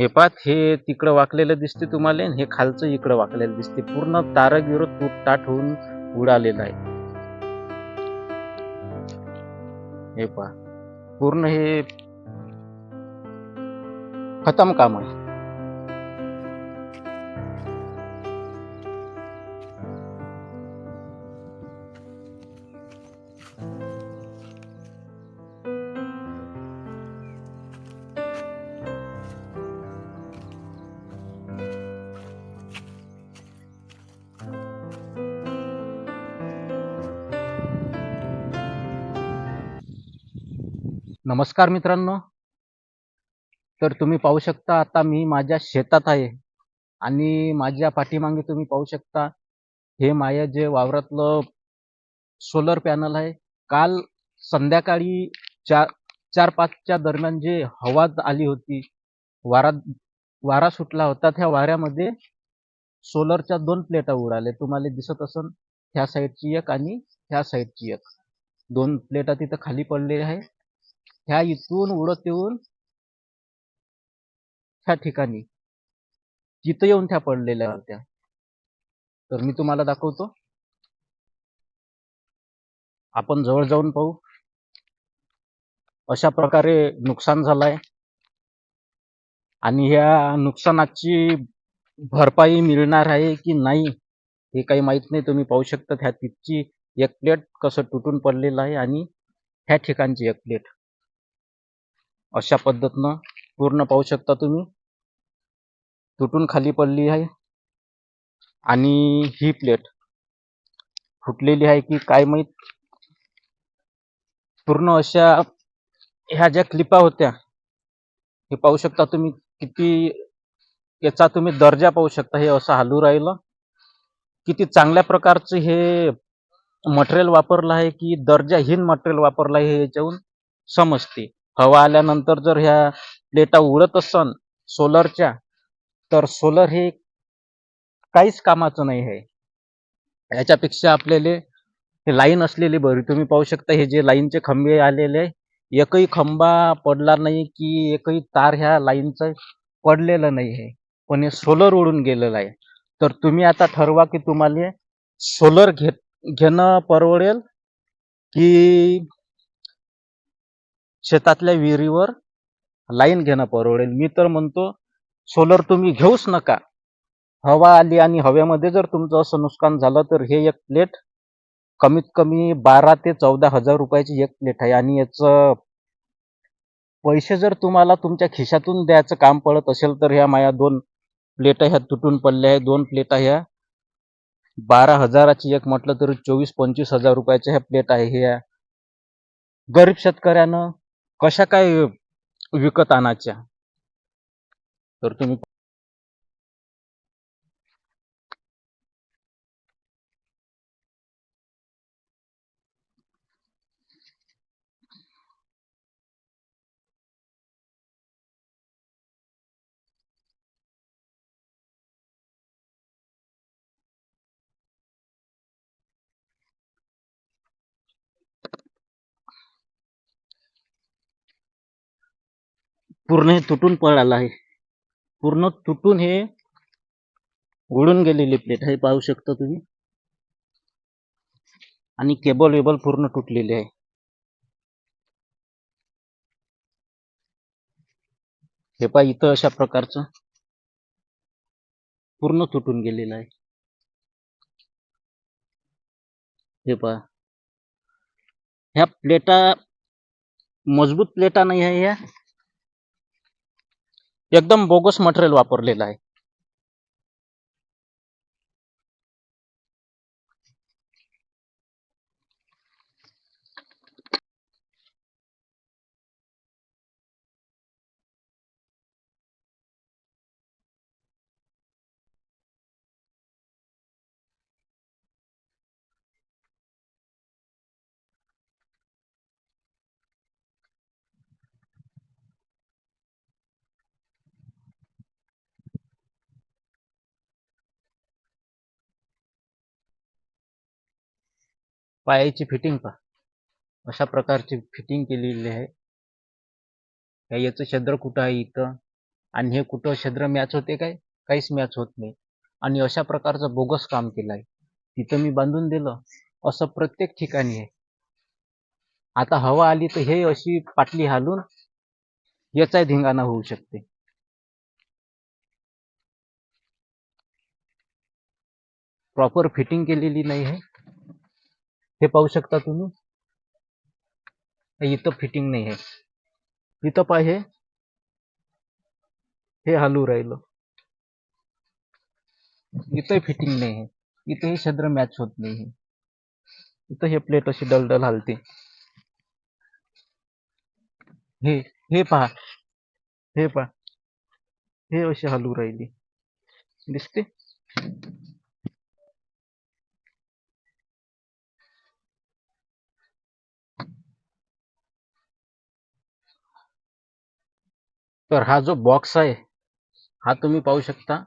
हे पात हे तिकडं वाकलेलं दिसते तुम्हाला हे खालचं इकडं वाकलेलं दिसते. पूर्ण तारक विरोध ताट होऊन उडालेलं आहे. हे पहा. पूर्ण हे खतम काम आहे. नमस्कार मित्रांनो. तर तुम्ही पाहू शकता आता मी माझ्या शेतात आहे आणि माझ्या पाठीमागे तुम्ही पाहू शकता हे माझ्या जे वावरातलं सोलर पॅनल आहे. काल संध्याकाळी चार चार पाचच्या दरम्यान जे हवा आली होती वारा वारा सुटला होता त्या वाऱ्यामध्ये सोलरच्या दोन प्लेटा उडाल्या. तुम्हाला दिसत असन ह्या साईडची एक आणि ह्या साईडची एक. दोन प्लेटा तिथं खाली पडलेल्या आहे ह्या इथून उडत येऊन ह्या ठिकाणी तिथं येऊन त्या पडलेल्या होत्या. तर मी तुम्हाला दाखवतो. आपण जवळ जाऊन पाहू. अशा प्रकारे नुकसान झालंय. आणि ह्या नुकसानाची भरपाई मिळणार आहे की नाही हे काही माहीत नाही. तुम्ही पाहू शकता ह्या तिथची एक प्लेट कसं तुटून पडलेलं आहे आणि ह्या ठिकाणची एक प्लेट. अशा पद्धतीनं पूर्ण पाहू शकता तुम्ही. तुटून खाली पडली आहे. आणि ही प्लेट फुटलेली आहे की काय माहीत? पूर्ण अशा ह्या ज्या क्लिपा होत्या हे पाहू शकता तुम्ही किती याचा तुम्ही दर्जा पाहू शकता. हे असं हालू राहिलं. किती चांगल्या प्रकारचं हे मटेरियल वापरलं आहे की दर्जाहीन मटेरियल वापरलं आहे हे याच्याहून समजते. हवा आल्यानंतर जर ह्या प्लेटा उडत असन सोलरच्या तर सोलर हे काहीच कामाचं नाही आहे. याच्यापेक्षा आपल्याला हे लाईन असलेली बरी. तुम्ही पाहू शकता हे जे लाईनचे खंबे आलेले आहे एकही खंबा पडला नाही की एकही तार ह्या लाईनचं पडलेलं नाही आहे. पण हे सोलर उडून गेलेलं आहे. तर तुम्ही आता ठरवा की तुम्हाला सोलर घे घेणं परवडेल की शेतातल्या विहिरीवर लाईन घेणं परवडेल. मी तर म्हणतो सोलर तुम्ही घेऊच नका. हवा आली आणि हवेमध्ये जर तुमचं असं नुकसान झालं तर हे एक प्लेट कमीत कमी बारा ते चौदा हजार रुपयाची एक प्लेट आहे. आणि याचं पैसे जर तुम्हाला तुमच्या खिशातून द्यायचं काम पडत असेल तर ह्या माया दोन प्लेटा ह्या तुटून पडल्या आहे दोन प्लेटा ह्या बारा हजाराची एक म्हटलं तरी चोवीस पंचवीस हजार रुपयाच्या ह्या प्लेट आहे. ह्या गरीब शेतकऱ्यानं कशा काय विकत आणायच्या? तर तुम्ही पूर्ण हे तुटून पडायला आहे. पूर्ण तुटून हे उडून गेलेली प्लेट हे पाहू शकता तुम्ही. आणि केबल वेबल पूर्ण तुटलेली आहे. हे पहा इथं अशा प्रकारचं पूर्ण तुटून गेलेलं आहे. हे पहा. ह्या प्लेटा मजबूत प्लेटा नाही आहे ह्या. एकदम बोगस मटेरियल वापरलेलं आहे. पायाची फिटिंग पहा. अशा प्रकारची फिटिंग केलेली आहे. काय याचं छद्र कुठं आहे इथं? आणि हे कुठं छद्र मॅच होते काय? काहीच मॅच होत नाही. आणि अशा प्रकारचं बोगस काम केलं आहे तिथं मी बांधून दिलं. असं प्रत्येक ठिकाणी आहे. आता हवा आली तर हे अशी पाटली हालून याचाही धिंगाणा होऊ शकते. प्रॉपर फिटिंग केलेली नाही आहे. हे पाहू शकता तुम्ही? इथं फिटिंग नाही आहे. इथं पाहे हे. हालू राहिलं. इथं फिटिंग नाही आहे. इथं हे छद्र मॅच होत नाही इथं हे प्लेट अशी डलडल हालते. हे हे पहा. हे पहा. हे अशी हालू राहिली. दिसते? तर हा जो बॉक्स आहे हा तुम्ही पाहू शकता.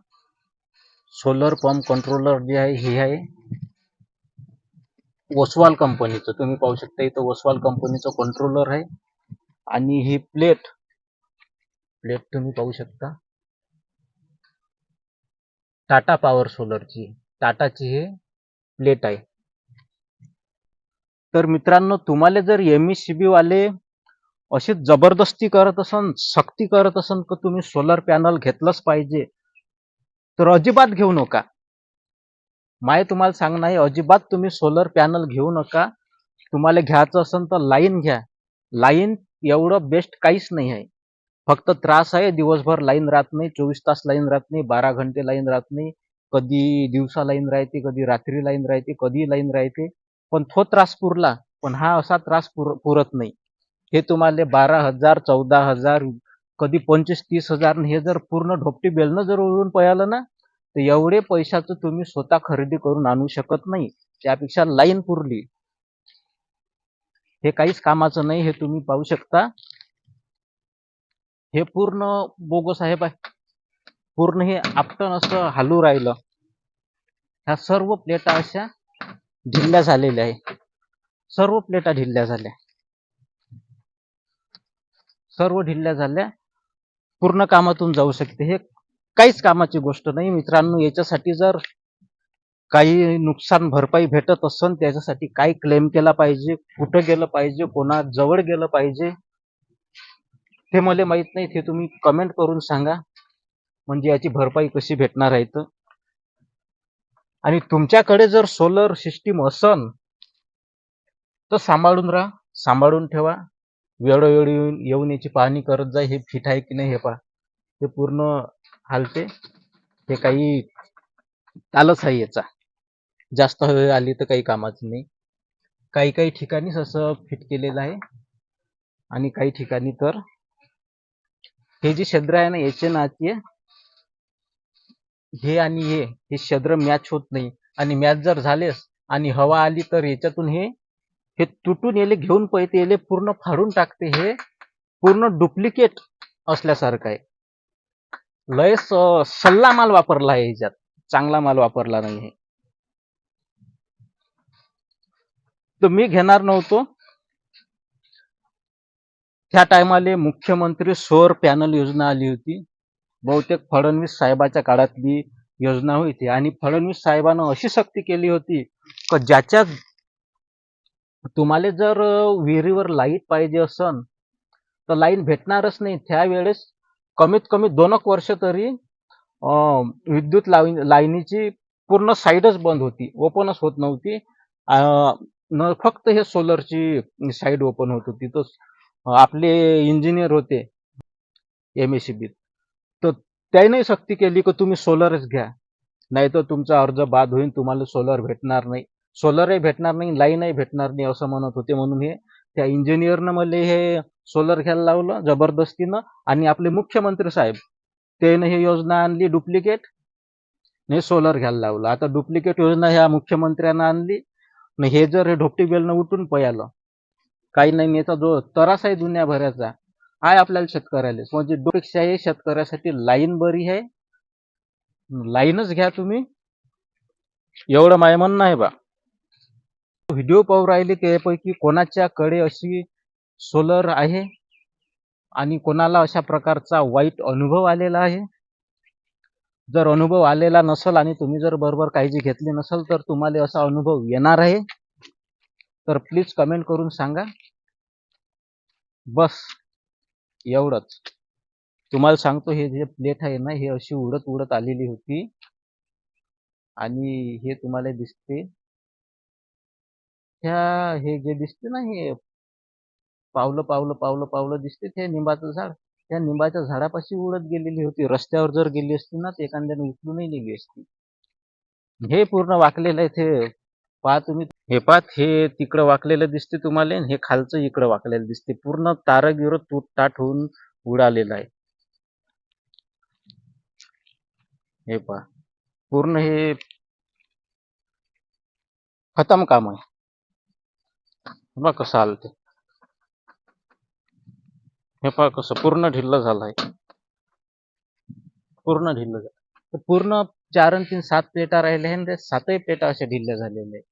सोलर पंप कंट्रोलर जे आहे हे आहे ओसवाल कंपनीचं तुम्ही पाहू शकता इथं ओसवाल कंपनीचं कंट्रोलर आहे. आणि ही प्लेट प्लेट तुम्ही पाहू शकता. टाटा पॉवर सोलरची टाटाची हे प्लेट आहे. तर मित्रांनो तुम्हाला जर एम ई सी बी वाले अशी जबरदस्ती करत असन सक्ती करत असन का तुम्ही सोलर पॅनल घेतलंच पाहिजे? तर अजिबात घेऊ नका. माय तुम्हाला सांगणं आहे अजिबात तुम्ही सोलर पॅनल घेऊ नका. तुम्हाला घ्यायचं असेल तर लाईन घ्या. लाईन एवढं बेस्ट काहीच नाही आहे. फक्त त्रास आहे दिवसभर लाईन राहत नाही चोवीस तास लाईन राहत नाही बारा घंटे लाईन राहत नाही कधी दिवसा लाईन राहते कधी रात्री लाईन राहते कधी लाईन राहते. पण तो त्रास पुरला पण हा असा त्रास पुर पुरत नाही. हे तुम्हाला बारा हजार चौदा हजार कधी पंचवीस तीस हजार हे जर पूर्ण ढोपटी बेलनं जर उडून पळालं ना तर एवढे पैशाचं तुम्ही स्वतः खरेदी करून आणू शकत नाही. त्यापेक्षा लाईन पुरली. हे काहीच कामाचं नाही हे तुम्ही पाहू शकता. हे पूर्ण बोगस आहे बाय पूर्ण हे आपटन असं हालू राहिलं. ह्या सर्व प्लेटा अशा ढिल्ल्या झालेल्या आहे. सर्व प्लेटा ढिल्ल्या झाल्या. सर्व ढिल्ल्या झाल्या. पूर्ण कामातून जाऊ शकते. हे काहीच कामाची गोष्ट नाही. मित्रांनो याच्यासाठी जर काही नुकसान भरपाई भेटत असेल त्याच्यासाठी काय क्लेम केला पाहिजे? कुठं गेलं पाहिजे? कोणा जवळ गेलं पाहिजे? हे मला माहीत नाही. ते तुम्ही कमेंट करून सांगा. म्हणजे याची भरपाई कशी भेटणार आहे तर आणि तुमच्याकडे जर सोलर सिस्टीम असन तर सांभाळून राहा. सांभाळून ठेवा. वेळोवेळी येऊन येऊन याची पाहणी करत जा हे फिट आहे की नाही हे पहा. हे पूर्ण हालते. हे काही तालच आहे याचा. जास्त हवे आली तर काही कामाचं नाही. काही काही ठिकाणीच असं फिट केलेलं आहे. आणि काही ठिकाणी तर हे जे छद्र आहे ना याचे नाचे हे आणि हे हे छद्र मॅच होत नाही. आणि मॅच जर झालेस आणि हवा आली तर याच्यातून हे हे तुटून येले घेऊन पळते येले पूर्ण फाडून टाकते हे पूर्ण डुप्लिकेट असल्यासारखं आहे. लय सल्ला माल वापरला आहे याच्यात. चांगला माल वापरला नाही तर मी घेणार नव्हतो. त्या टायमाले मुख्यमंत्री सौर पॅनल योजना आली होती. बहुतेक फडणवीस साहेबाच्या काळातली योजना होती. आणि फडणवीस साहेबानं अशी सक्ती केली होती का ज्याच्या तुम्हाला जर विहिरीवर लाइट पाहिजे असन तर लाईन भेटणारच नाही. त्यावेळेस कमीत कमी दोन एक वर्ष तरी विद्युत लाईन लाईनीची पूर्ण साईडच बंद होती ओपनच होत नव्हती. न फक्त हे सोलरची साईड ओपन होत होती. तर आपले इंजिनियर होते एम एस सी बीत तर त्याने सक्ती केली की तुम्ही सोलरच घ्या. नाही तर तुमचा अर्ज बाद होईल तुम्हाला सोलर भेटणार नाही. सोलरही भेटणार नाही लाईनही भेटणार नाही असं म्हणत होते. म्हणून हे त्या इंजिनियरनं मला हे सोलर घ्यायला लावलं जबरदस्तीनं. आणि आपले मुख्यमंत्री साहेब त्याने ही योजना आणली डुप्लिकेट हे सोलर घ्यायला लावलं. आता डुप्लिकेट योजना ह्या मुख्यमंत्र्यांना आणली. न हे जर हे ढोपटी बेलनं उठून पयालं काही नाही याचा जो तरास आहे दुनियाभराचा आहे आपल्याला शेतकऱ्याला. म्हणजे डोपेक्षा हे शेतकऱ्यासाठी लाईन बरी आहे. लाईनच घ्या तुम्ही. एवढं माय म्हणणं आहे बा. व्हिडिओ पाहू राहिले त्यापैकी यापैकी कोणाच्याकडे अशी सोलर आहे? आणि कोणाला अशा प्रकारचा वाईट अनुभव आलेला आहे? जर अनुभव आलेला नसेल आणि तुम्ही जर बरोबर काळजी घेतली नसेल तर तुम्हाला असा अनुभव येणार आहे? तर प्लीज कमेंट करून सांगा. बस एवढंच. तुम्हाला सांगतो हे जे प्लेट आहे ना हे अशी उडत उडत आलेली होती. आणि हे तुम्हाला दिसते. ह्या हे जे दिसते ना हे पावलं पावलं पावलं पावलं दिसते ते निंबाचं झाड. त्या निंबाच्या झाडापाशी उडत गेलेली होती. रस्त्यावर जर गेली असती ना ते एखाद्याने उचलूनही नेली असती. हे पूर्ण वाकलेलं आहे ते. पहा तुम्ही. हे पाहत हे तिकडं वाकलेलं दिसते तुम्हाला हे खालचं इकडं वाकलेलं दिसते. पूर्ण तारं गिरं तूट ताट होऊन उडालेलं आहे. हे पहा. पूर्ण हे खतम काम आहे. बघा कसं आलं ते. हे पहा कसं पूर्ण ढिल्ल झालं आहे पूर्ण ढिल्ल झालं तर पूर्ण चार आणि तीन सात प्लेटा राहिल्या आहे त्या सातही प्लेटा अशा ढिल्ल्या झालेल्या आहे